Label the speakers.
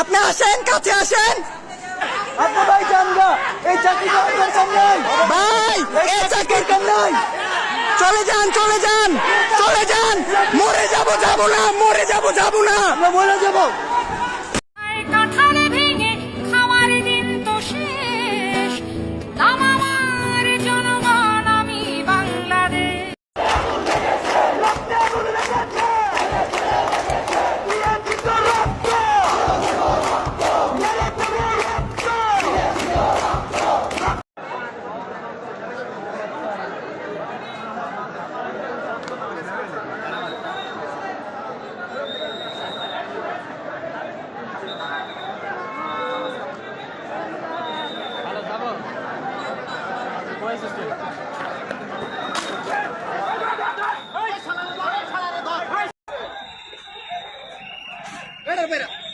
Speaker 1: আপনি আসেন কাছে আসেন।
Speaker 2: আপনি ভাই এই চাকরি
Speaker 1: ভাই এই
Speaker 2: নাই।
Speaker 1: চলে যান চলে যান চলে যান। মরে যাব যাব না মরে যাব যাব না।
Speaker 2: বলে মরে যাব।
Speaker 3: Espera, espera.